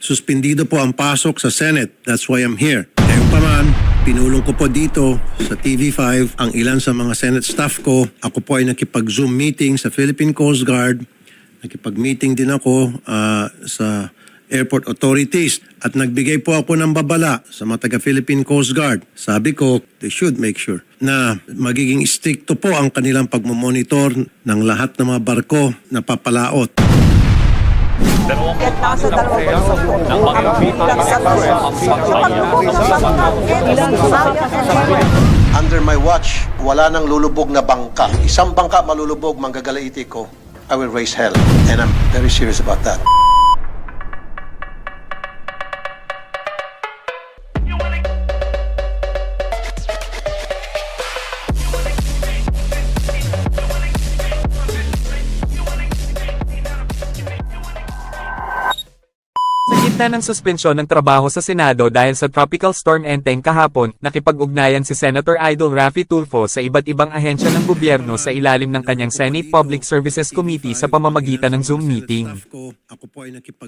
suspendido po ang pasok sa Senate. That's why I'm here. Ngayon pa man, pinulong ko po dito sa TV5 ang ilan sa mga Senate staff ko. Ako po ay nakipag-Zoom meeting sa Philippine Coast Guard. Nakipag-meeting din ako ah, sa airport authorities at nagbigay po ako ng babala sa mga taga-Philippine Coast Guard. Sabi ko, they should make sure na magiging stricto po ang kanilang pagmamonitor ng lahat ng mga barko na papalaot. Dalawang bansa po. Ang bilang sa bansa. Ipaglubog ng sayang Under my watch, wala nang lulubog na bangka. Isang bangka malulubog, manggagalaiti ko, I will raise hell. And I'm very serious about that. Ng suspensyon ng trabaho sa Senado dahil sa Tropical Storm Enteng kahapon, nakipag-ugnayan si Senator Idol Raffy Tulfo sa iba't ibang ahensya ng gobyerno sa ilalim ng kanyang Senate Public Services Committee sa pamamagitan ng Zoom meeting.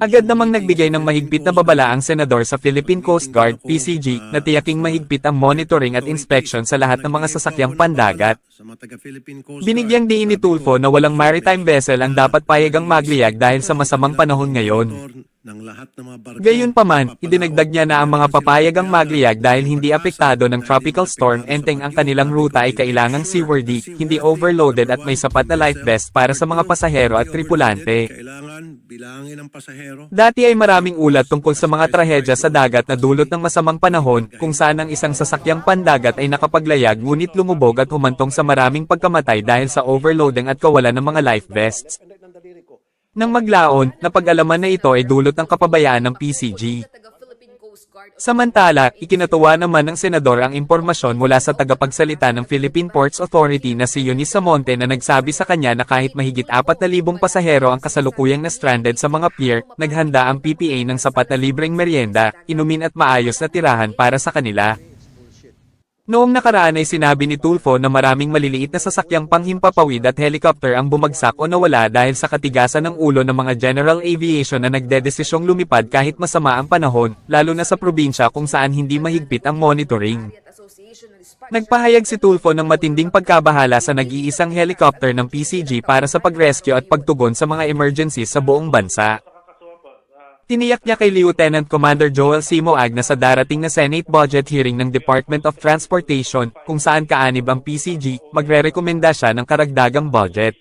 Agad namang nagbigay ng mahigpit na babala ang senador sa Philippine Coast Guard, PCG, na tiyaking mahigpit ang monitoring at inspection sa lahat ng mga sasakyang pandagat. Binigyang diin ni Tulfo na walang maritime vessel ang dapat payagang magliyag dahil sa masamang panahon ngayon. Gayunpaman, idinagdag niya na ang mga papayagang magliyag dahil hindi apektado ng tropical storm enteng ang kanilang ruta ay kailangang seaworthy, hindi overloaded at may sapat na life vest para sa mga pasahero at tripulante. Ang. Dati ay maraming ulat tungkol sa mga trahedya sa dagat na dulot ng masamang panahon kung saan ang isang sasakyang pandagat ay nakapaglayag ngunit lumubog at humantong sa maraming pagkamatay dahil sa overloading at kawalan ng mga life vests. Nang maglaon, napag-alaman na ito ay dulot ng kapabayaan ng PCG. Samantala, ikinatuwa naman ng senador ang impormasyon mula sa tagapagsalita ng Philippine Ports Authority na si Eunice Samonte na nagsabi sa kanya na kahit mahigit 4,000 pasahero ang kasalukuyang na stranded sa mga pier, naghanda ang PPA ng sapat na libreng merienda, inumin at maayos na tirahan para sa kanila. Noong nakaraan ay sinabi ni Tulfo na maraming maliliit na sasakyang panghimpapawid at helicopter ang bumagsak o nawala dahil sa katigasan ng ulo ng mga general aviation na nagdedesisyong lumipad kahit masama ang panahon, lalo na sa probinsya kung saan hindi mahigpit ang monitoring. Nagpahayag si Tulfo ng matinding pagkabahala sa nag-iisang helicopter ng PCG para sa pag-rescue at pagtugon sa mga emergencies sa buong bansa. Tiniyak niya kay Lieutenant Commander Joel Simoag na sa darating na Senate budget hearing ng Department of Transportation, kung saan kaanib ang PCG, magre-rekomenda siya ng karagdagang budget.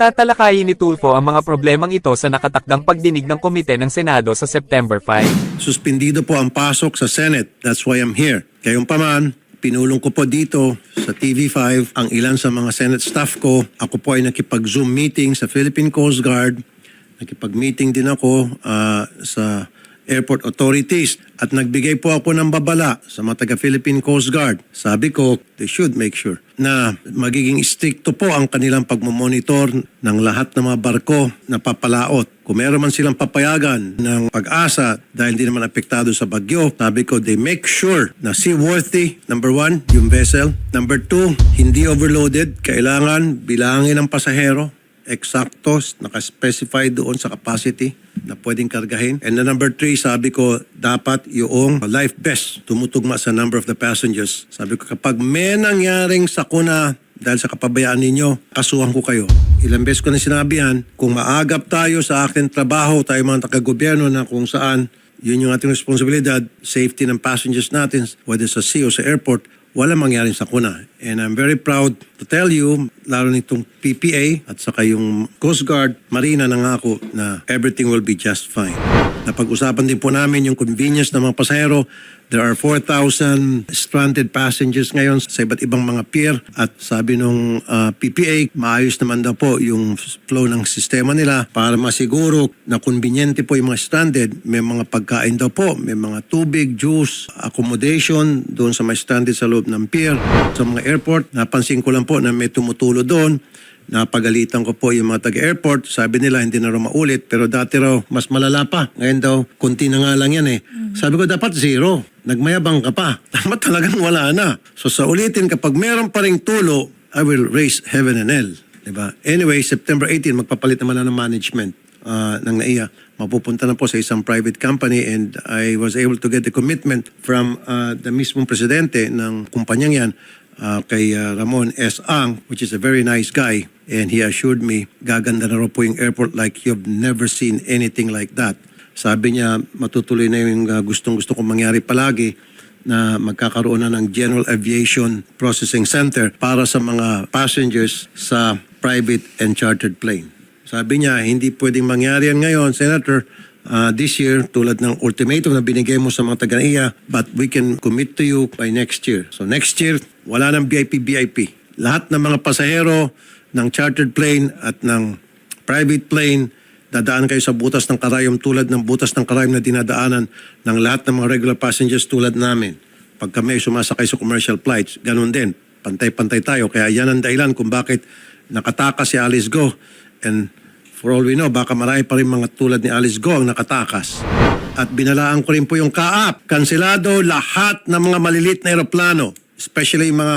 Tatalakayin ni Tulfo ang mga problemang ito sa nakatakdang pagdinig ng komite ng Senado sa September 5. Suspendido po ang pasok sa Senate. That's why I'm here. Kayong paman, pinulong ko po dito sa TV5 ang ilan sa mga Senate staff ko. Ako po ay nakipag-Zoom meeting sa Philippine Coast Guard. Nakipag-meeting din ako ah, sa airport authorities at nagbigay po ako ng babala sa mga taga-Philippine Coast Guard. Sabi ko, they should make sure na magiging stricto po ang kanilang pagmamonitor ng lahat ng mga barko na papalaot. Kung meron man silang papayagan ng pag-asa dahil hindi naman apektado sa bagyo, sabi ko, they make sure na seaworthy, number one, yung vessel. Number two, hindi overloaded. Kailangan bilangin ang pasahero eksakto, nakaspecify doon sa capacity na pwedeng kargahin. And the number three, sabi ko, dapat yung life vest tumutugma sa number of the passengers. Sabi ko, kapag may nangyaring sakuna dahil sa kapabayaan ninyo, kasuhan ko kayo. Ilang beses ko na sinabi yan, kung maagap tayo sa akin trabaho, tayo mga taga-gobyerno na kung saan yun yung ating responsibilidad, safety ng passengers natin, whether sa sea o sa airport, wala mangyaring sakuna. And I'm very proud to tell you, lalo nitong PPA at saka yung Coast Guard, Marina nangako na everything will be just fine. Napag-usapan din po namin yung convenience ng mga pasahero. There are 4,000 stranded passengers ngayon sa iba't ibang mga pier at sabi nung ah, PPA, maayos naman daw po yung flow ng sistema nila para masiguro na conveniente po yung mga stranded. May mga pagkain daw po, may mga tubig, juice, accommodation doon sa mga stranded sa loob ng pier. Sa mga airport, napansin ko lang po na may tumutulo doon. Napagalitan ko po yung mga taga-airport. Sabi nila hindi na raw maulit pero dati raw mas malala pa. Ngayon daw, konti na nga lang yan eh. Sabi ko dapat zero. Nagmayabang ka pa. Tama talagang wala na. So sa ulitin, kapag meron pa ring tulo, I will raise heaven and hell. Diba? Anyway, September 18, magpapalit naman na ng management ah, ng NAIA. mapupunta na po sa isang private company and I was able to get the commitment from uh, the mismong presidente ng kumpanyang yan uh, kay uh, Ramon S. Ang, which is a very nice guy. And he assured me, gaganda na raw po yung airport like you've never seen anything like that. Sabi niya, matutuloy na yung uh, gustong-gusto kong mangyari palagi na magkakaroon na ng General Aviation Processing Center para sa mga passengers sa private and chartered plane. Sabi niya, hindi pwedeng mangyari yan ngayon, Senator, uh, this year, tulad ng ultimatum na binigay mo sa mga taga but we can commit to you by next year. So next year, wala nang VIP-VIP. Lahat ng mga pasahero ng chartered plane at ng private plane, dadaan kayo sa butas ng karayom tulad ng butas ng karayom na dinadaanan ng lahat ng mga regular passengers tulad namin. Pag kami ay sumasakay sa commercial flights, ganun din. Pantay-pantay tayo. Kaya yan ang dahilan kung bakit nakatakas si Alice Go. And for all we know, baka marami pa rin mga tulad ni Alice Go ang nakatakas. At binalaan ko rin po yung kaap. Kansilado lahat ng mga malilit na aeroplano, especially yung mga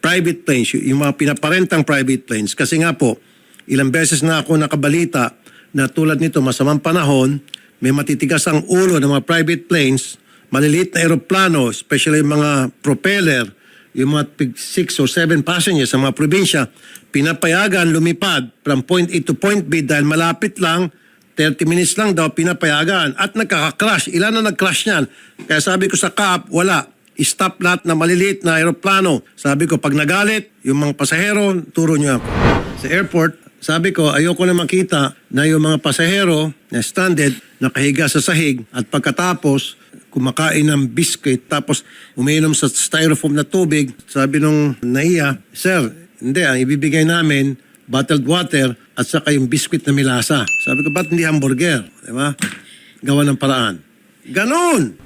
private planes, yung mga pinaparentang private planes. Kasi nga po, ilang beses na ako nakabalita na tulad nito, masamang panahon, may matitigas ang ulo ng mga private planes, maliliit na aeroplano, especially mga propeller, yung mga 6 or 7 passengers sa mga probinsya, pinapayagan lumipad from point A to point B dahil malapit lang, 30 minutes lang daw pinapayagan at nagkaka-crash. Ilan na nag-crash niyan? Kaya sabi ko sa CAP, wala. Stop lahat na maliliit na aeroplano. Sabi ko, pag nagalit, yung mga pasahero, turo niyo ako. Sa airport, sabi ko, ayoko na makita na yung mga pasahero na stranded, nakahiga sa sahig at pagkatapos, kumakain ng biscuit tapos umiinom sa styrofoam na tubig. Sabi nung naiya, Sir, hindi, ang ibibigay namin, bottled water at saka yung biscuit na milasa. Sabi ko, ba't hindi hamburger? Di ba? Gawa ng paraan. Ganon!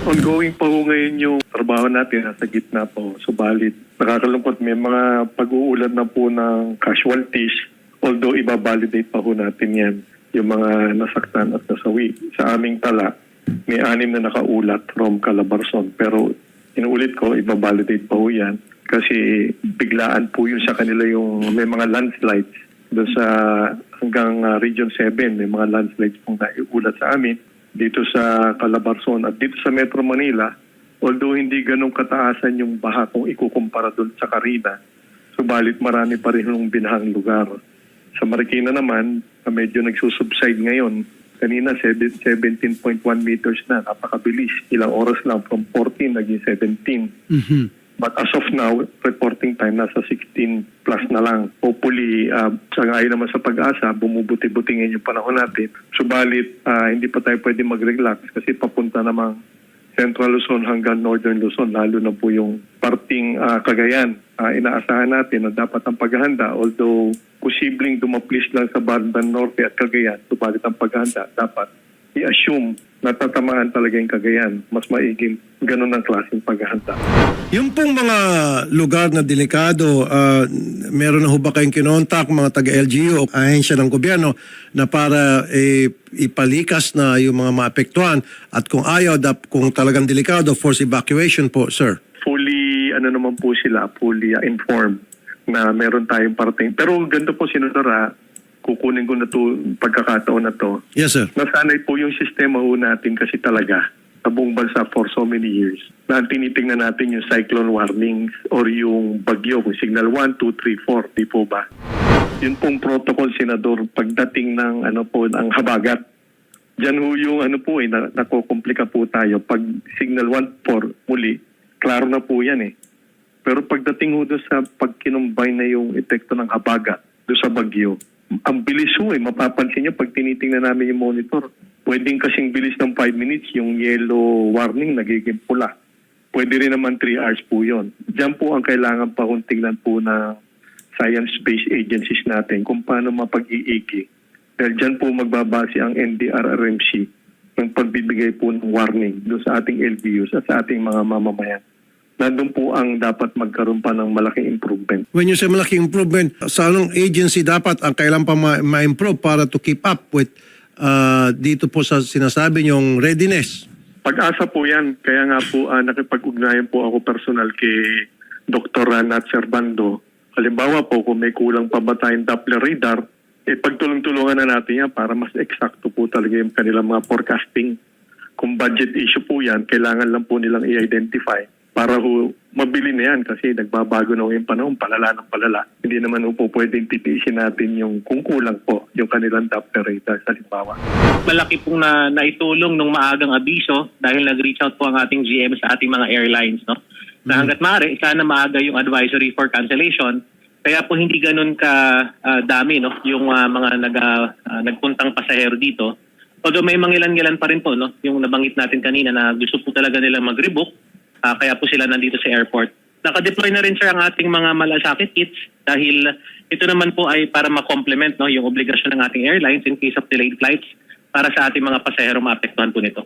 Ongoing pa ho ngayon yung trabaho natin, nasa gitna po. Subalit, nakakalungkot, may mga pag-uulat na po ng casualties, although ibabalidate pa ho natin yan, yung mga nasaktan at nasawi. Sa aming tala, may anim na nakaulat from Calabarzon. Pero inuulit ko, ibabalidate pa ho yan kasi biglaan po yun sa kanila yung may mga landslides doon sa hanggang uh, Region 7 may mga landslides pong naiulat sa amin dito sa Calabarzon at dito sa Metro Manila although hindi ganong kataasan yung baha kung ikukumpara doon sa Carina subalit marami pa rin yung binahang lugar sa Marikina naman uh, medyo nagsusubside ngayon kanina seven- 17.1 meters na napakabilis ilang oras lang from 14 naging 17 But as of now, reporting time nasa 16 plus na lang. Hopefully, uh, sa ngayon naman sa pag-asa, bumubuti-buti ngayon yung panahon natin. Subalit, ah, hindi pa tayo pwede mag-relax kasi papunta namang Central Luzon hanggang Northern Luzon, lalo na po yung parting ah, Cagayan. Ah, inaasahan natin na dapat ang paghahanda, although posibleng dumaplis lang sa bandang Norte at Cagayan, subalit ang paghahanda dapat i-assume na tatamaan talaga yung Cagayan. Mas maiging ganun ang klaseng paghahanda. Yung pong mga lugar na delikado, ah, meron na ho ba kayong kinontak mga taga-LGU o ahensya ng gobyerno na para eh, ipalikas na yung mga maapektuhan at kung ayaw, dap, kung talagang delikado, force evacuation po, sir? fully ano naman po sila, fully uh, informed na meron tayong parating. Pero ganito po sinunara, kukunin ko na to pagkakataon na to. Yes, sir. Nasanay po yung sistema ho natin kasi talaga sa buong bansa for so many years na tinitingnan natin yung cyclone warnings or yung bagyo, kung signal 1, 2, 3, 4, di po ba? Yun pong protocol, Senador, pagdating ng ano po, ng habagat. Diyan ho yung ano po eh, na, nakokomplika po tayo. Pag signal 1, 4, muli, klaro na po yan eh. Pero pagdating ho doon sa pagkinumbay na yung epekto ng habagat doon sa bagyo, ang bilis ho eh. Mapapansin nyo pag tinitingnan namin yung monitor. Pwedeng kasing bilis ng 5 minutes yung yellow warning nagiging pula. Pwede rin naman 3 hours po yon. Diyan po ang kailangan pa kung tingnan po ng science-based agencies natin kung paano mapag-iigi. Dahil dyan po magbabase ang NDRRMC ng pagbibigay po ng warning doon sa ating LGUs at sa ating mga mamamayan. Nandun po ang dapat magkaroon pa ng malaking improvement. When you say malaking improvement, sa anong agency dapat ang kailan pa ma- ma-improve para to keep up with ah, dito po sa sinasabi niyong readiness? Pag-asa po yan. Kaya nga po ah, nakipag-ugnayan po ako personal kay Dr. Nat Servando. Halimbawa po kung may kulang pa ba tayong Doppler radar, eh, pagtulong-tulungan na natin yan para mas eksakto po talaga yung kanilang mga forecasting. Kung budget issue po yan, kailangan lang po nilang i-identify para ho, mabili na yan kasi nagbabago na ho yung panahon, palala ng palala. Hindi naman ho po pwedeng titiisin natin yung kung kulang po yung kanilang doctor rate sa halimbawa. malaki pong na, naitulong nung maagang abiso dahil nag-reach out po ang ating GM sa ating mga airlines. No? Na hanggat maaari, sana maaga yung advisory for cancellation. Kaya po hindi ganun ka ah, dami no? yung ah, mga nag, ah, nagpuntang pasahero dito. Although may mangilan-ngilan pa rin po, no? yung nabanggit natin kanina na gusto po talaga nila mag-rebook, ah, kaya po sila nandito sa airport. Naka-deploy na rin sir ang ating mga malasakit kits dahil ito naman po ay para ma-complement no, yung obligasyon ng ating airlines in case of delayed flights para sa ating mga pasahero maapektuhan po nito.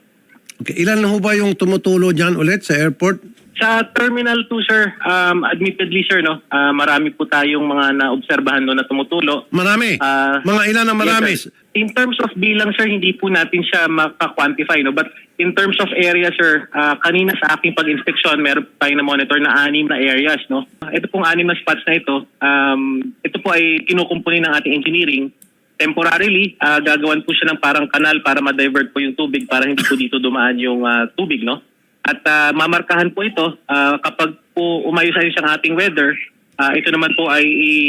Okay, ilan na ho ba yung tumutulo dyan ulit sa airport? Sa Terminal 2, sir, um, admittedly, sir, no, ah, marami po tayong mga naobserbahan doon na tumutulo. Marami. Ah, mga ilan ang marami? Yes, sir. in terms of bilang, sir, hindi po natin siya maka-quantify. No? But in terms of area, sir, ah, kanina sa aking pag-inspeksyon, meron tayo na monitor na anim na areas. No? Ito pong anim na spots na ito, um, ito po ay kinukumpuni ng ating engineering. Temporarily, ah, gagawan po siya ng parang kanal para ma-divert po yung tubig para hindi po dito dumaan yung ah, tubig. No? At ah, mamarkahan po ito ah, kapag po umayos-ayos ang ating weather, ah, ito naman po ay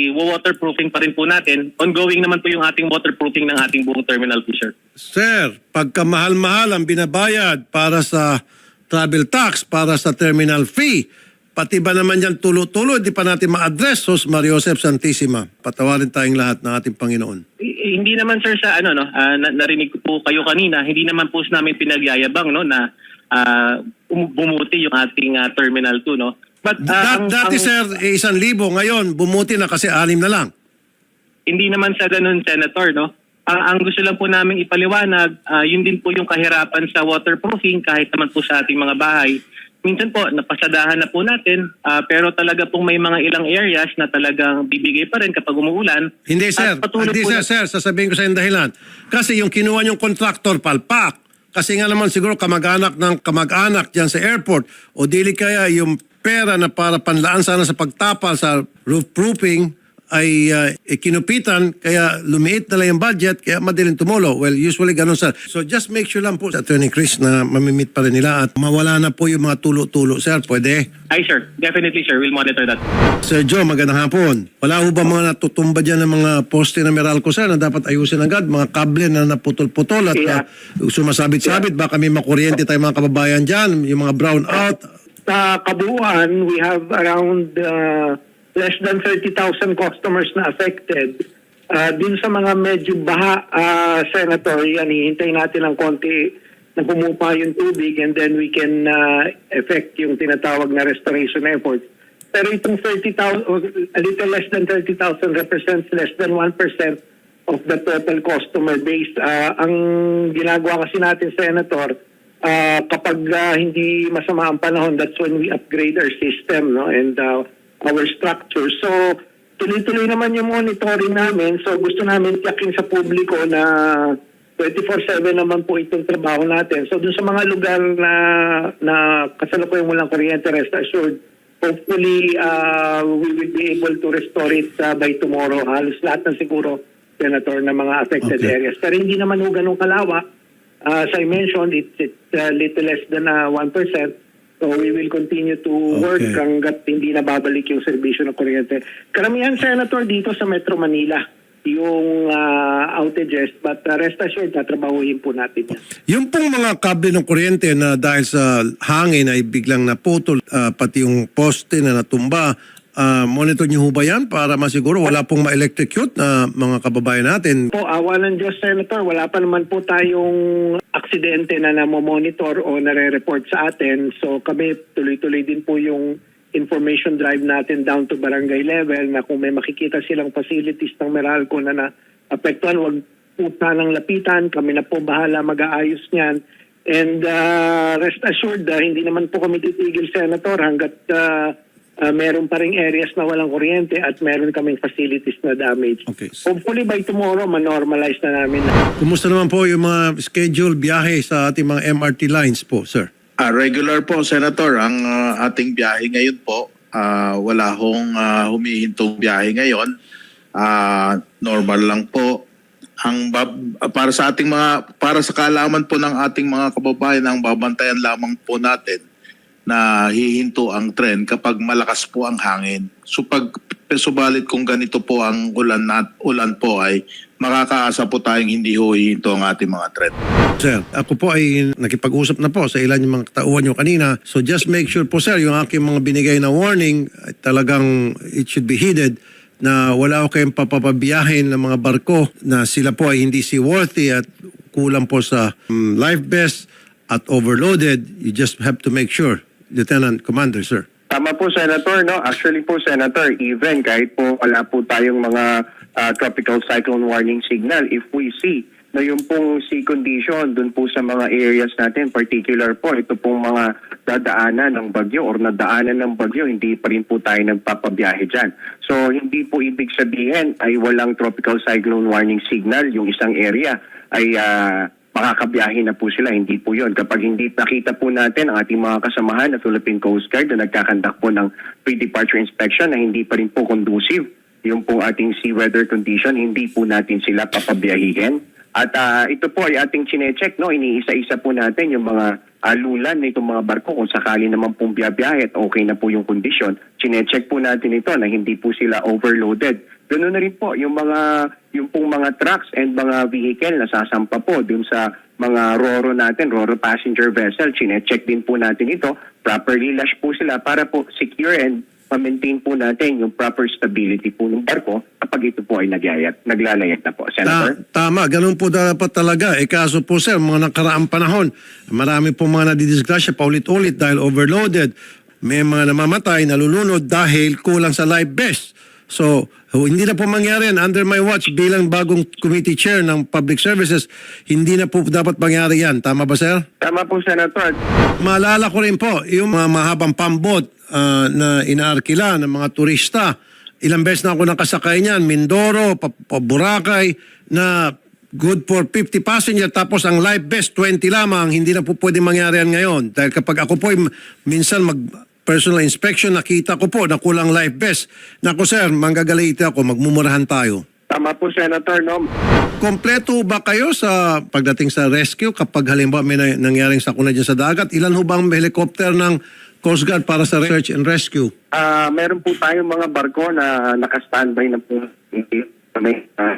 i-waterproofing pa rin po natin. Ongoing naman po yung ating waterproofing ng ating buong terminal po, sir. Sir, pagka mahal-mahal ang binabayad para sa travel tax, para sa terminal fee, pati ba naman yan tulo-tulo, hindi pa natin ma-address, Sos Mario Josep Santissima. Patawarin tayong lahat ng ating Panginoon. I- hindi naman sir sa ano no, ah, na- narinig ko po kayo kanina, hindi naman po namin pinagyayabang no na ah, um- bumuti yung ating ah, terminal 2 no. But ah, Dat, ang- dati, ang- sir, eh, isang libo. Ngayon, bumuti na kasi anim na lang. hindi naman sa ganun, Senator, no? Ang, ang gusto lang po namin ipaliwanag, ah, yun din po yung kahirapan sa waterproofing kahit naman po sa ating mga bahay. Minsan po, napasadahan na po natin, ah, pero talaga pong may mga ilang areas na talagang bibigay pa rin kapag umuulan. Hindi, sir. At patuloy Hindi, po sir, na- sir. Sasabihin ko sa inyo dahilan. Kasi yung kinuha yung contractor, palpak. Kasi nga naman siguro kamag-anak ng kamag-anak dyan sa airport o dili kaya yung pera na para panlaan sana sa pagtapal sa roof proofing ay uh, ikinupitan kaya lumiit na lang yung budget kaya madaling tumulo. Well, usually ganun sir. So just make sure lang po sa Attorney Chris na mamimit pa rin nila at mawala na po yung mga tulo-tulo. Sir, pwede? Ay sir, definitely sir, we'll monitor that. Sir Joe, magandang hapon. Wala ho ba mga natutumba dyan ng mga poste na Meralco sir na dapat ayusin agad? Mga kable na naputol-putol at Yeah. uh, sumasabit-sabit. Baka may makuryente tayo mga kababayan dyan. Yung mga brown out. Sa kabuuan, we have around uh, less than 30,000 customers na affected. Uh, dun sa mga medyo baha, uh, Senator, yan, hihintay natin ng konti na pumupa yung tubig and then we can uh, effect yung tinatawag na restoration effort. Pero itong 30,000, or a little less than 30,000 represents less than 1% of the total customer base. Uh, ang ginagawa kasi natin, Senator, Ah, kapag ah, hindi masama ang panahon, that's when we upgrade our system no and ah, our structure. So, tuloy-tuloy naman yung monitoring namin. So, gusto namin tiyakin sa publiko na 24-7 naman po itong trabaho natin. So, dun sa mga lugar na, na kasalukuyang walang kuryente, rest assured, hopefully ah, we will be able to restore it ah, by tomorrow. Halos lahat ng siguro, Senator, na mga affected Okay. areas. Pero hindi naman ho ganun kalawa. Uh, as I mentioned, it's, it's a little less than uh, 1%. So we will continue to work Okay. hanggat hindi na babalik yung serbisyo ng kuryente. Karamihan, Senator, dito sa Metro Manila yung uh, outages. But uh, rest assured, tatrabahuhin po natin yan. Yung pong mga kable ng kuryente na dahil sa hangin ay biglang naputol, ah, pati yung poste na natumba, ah, monitor niyo ho ba yan para masiguro wala pong ma-electrocute na mga kababayan natin? Po, awa ng Diyos, Senator, wala pa naman po tayong aksidente na namomonitor o nare-report sa atin. So kami tuloy-tuloy din po yung information drive natin down to barangay level na kung may makikita silang facilities ng Meralco na na-apektuhan, wag po sanang lapitan. Kami na po bahala mag-aayos niyan. And uh, rest assured, uh, hindi naman po kami titigil, Senator, hanggat uh, uh, meron pa ring areas na walang kuryente at meron kaming facilities na damage. Okay. Hopefully by tomorrow, ma-normalize na namin. Kumusta naman po yung mga schedule biyahe sa ating mga MRT lines po, sir? Ah, regular po, Senator. Ang ah, ating biyahe ngayon po, ah, wala hong ah, humihintong biyahe ngayon. Ah, normal lang po. Ang bab- para sa ating mga para sa kaalaman po ng ating mga kababayan ang babantayan lamang po natin na hihinto ang trend kapag malakas po ang hangin. So pag subalit kung ganito po ang ulan at ulan po ay makakaasa po tayong hindi ho hihinto ang ating mga trend. Sir, ako po ay nakipag-usap na po sa ilan yung mga katauhan nyo kanina. So just make sure po sir, yung aking mga binigay na warning, talagang it should be heeded na wala ko kayong papapabiyahin ng mga barko na sila po ay hindi seaworthy at kulang po sa um, life vest at overloaded. You just have to make sure. Lieutenant Commander, sir. Tama po, Senator. No? Actually po, Senator, even kahit po wala po tayong mga ah, tropical cyclone warning signal, if we see na yung pong sea condition dun po sa mga areas natin, particular po, ito pong mga dadaanan ng bagyo or nadaanan ng bagyo, hindi pa rin po tayo nagpapabiyahe dyan. So, hindi po ibig sabihin ay walang tropical cyclone warning signal yung isang area ay ah, makakabiyahe na po sila. Hindi po yon Kapag hindi nakita po natin ang ating mga kasamahan na Philippine Coast Guard na nagkakandak po ng pre-departure inspection na hindi pa rin po conducive yung po ating sea weather condition, hindi po natin sila papabiyahihin. At ah, ito po ay ating chinecheck, no? iniisa-isa po natin yung mga alulan na itong mga barko kung sakali naman pong biyabiyahe at okay na po yung kondisyon. Chinecheck po natin ito na hindi po sila overloaded. Ganoon na rin po yung mga yung pong mga trucks and mga vehicle na sasampa po dun sa mga roro natin, roro passenger vessel. Chinecheck din po natin ito. Properly lash po sila para po secure and ma-maintain po natin yung proper stability po ng barko kapag ito po ay nagyayat, naglalayat na po. Ta- Senator? tama, ganun po dapat talaga. Eh kaso po sir, mga nakaraang panahon, marami po mga nadidisgrasya paulit-ulit dahil overloaded. May mga namamatay, nalulunod dahil kulang sa life vest. So, hindi na po mangyari yan. Under my watch, bilang bagong committee chair ng public services, hindi na po dapat mangyari yan. Tama ba, sir? Tama po, Senator. Maalala ko rin po, yung mga mahabang pambot ah, na inaarkila ng mga turista. Ilang beses na ako nakasakay niyan, Mindoro, pa, pa Boracay, na good for 50 passenger tapos ang life vest 20 lamang, hindi na po pwede mangyari yan ngayon. Dahil kapag ako po minsan mag personal inspection, nakita ko po na kulang life vest. Naku sir, manggagalit ako, magmumurahan tayo. Tama po, Senator. No? Kompleto ba kayo sa pagdating sa rescue kapag halimbawa may na- nangyaring sakuna dyan sa dagat? Ilan ho ba ang helicopter ng Coast Guard para sa search and rescue? Ah, meron po tayong mga barko na naka-standby na po na may ah,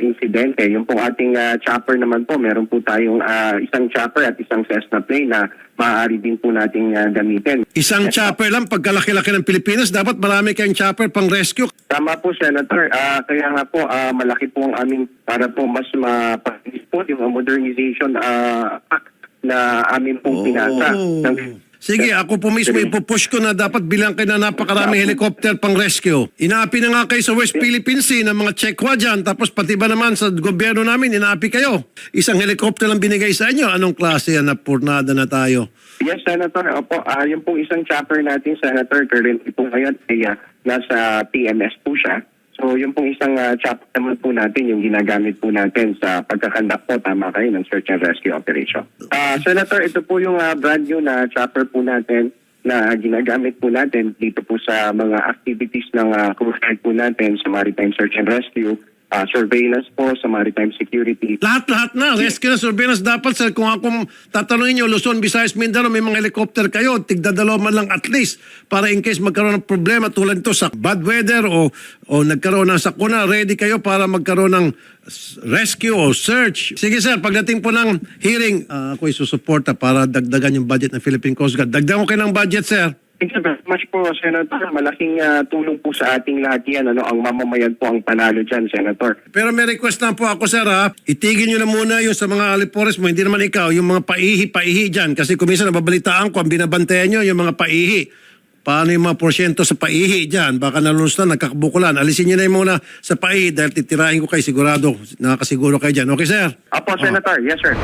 insidente. Yung pong ating ah, chopper naman po, meron po tayong ah, isang chopper at isang Cessna plane na maaari din po nating ah, gamitin. Isang chopper lang, pagkalaki-laki ng Pilipinas, dapat marami kayong chopper pang rescue. Tama po, Senator. Ah, kaya nga po, ah, malaki po ang aming para po mas mapanis po yung modernization ah, act na amin pong pinasa. ng- Sige, ako po mismo ipupush ko na dapat bilang kayo na napakaraming helicopter pang rescue. Inaapi na nga kayo sa West Philippine Sea ng mga Chekwa dyan, tapos pati ba naman sa gobyerno namin, inaapi kayo. Isang helicopter lang binigay sa inyo. Anong klase yan na purnada na tayo? Yes, Senator. Opo, ah yung pong isang chopper natin, Senator, currently po ngayon ay ah, nasa PMS po siya. So, yung pong isang ah, chopper naman po natin, yung ginagamit po natin sa pagkakandak po, tama kayo, ng search and rescue operation. Ah, Senator, ito po yung ah, brand new na chopper po natin na ginagamit po natin dito po sa mga activities ng uh, po natin sa maritime search and rescue, ah, surveillance po sa maritime security, Lahat-lahat na. Rescue na surveillance dapat, sir. Kung ako tatanungin nyo, Luzon, Visayas, Mindanao, may mga helicopter kayo. Tigda dalawa man lang at least. Para in case magkaroon ng problema tulad nito sa bad weather o, o nagkaroon ng sakuna, ready kayo para magkaroon ng rescue o search. Sige, sir. Pagdating po ng hearing, uh, ako'y susuporta para dagdagan yung budget ng Philippine Coast Guard. Dagdagan ko kayo ng budget, sir. Thank you very much po, Senator. Malaking ah, tulong po sa ating lahat yan. Ano, ang mamamayan po ang panalo dyan, Senator. Pero may request lang po ako, sir, ha? Itigil nyo na muna yung sa mga alipores mo, hindi naman ikaw, yung mga paihi-paihi dyan. Kasi kung minsan nababalitaan ko, ang binabantayan nyo, yung mga paihi. Paano yung mga porsyento sa paihi dyan? Baka nalulus na, nagkakabukulan. Alisin nyo na yung muna sa paihi dahil titirahin ko kayo sigurado. Nakakasiguro kayo dyan. Okay, sir? Apo, Senator. Yes, sir.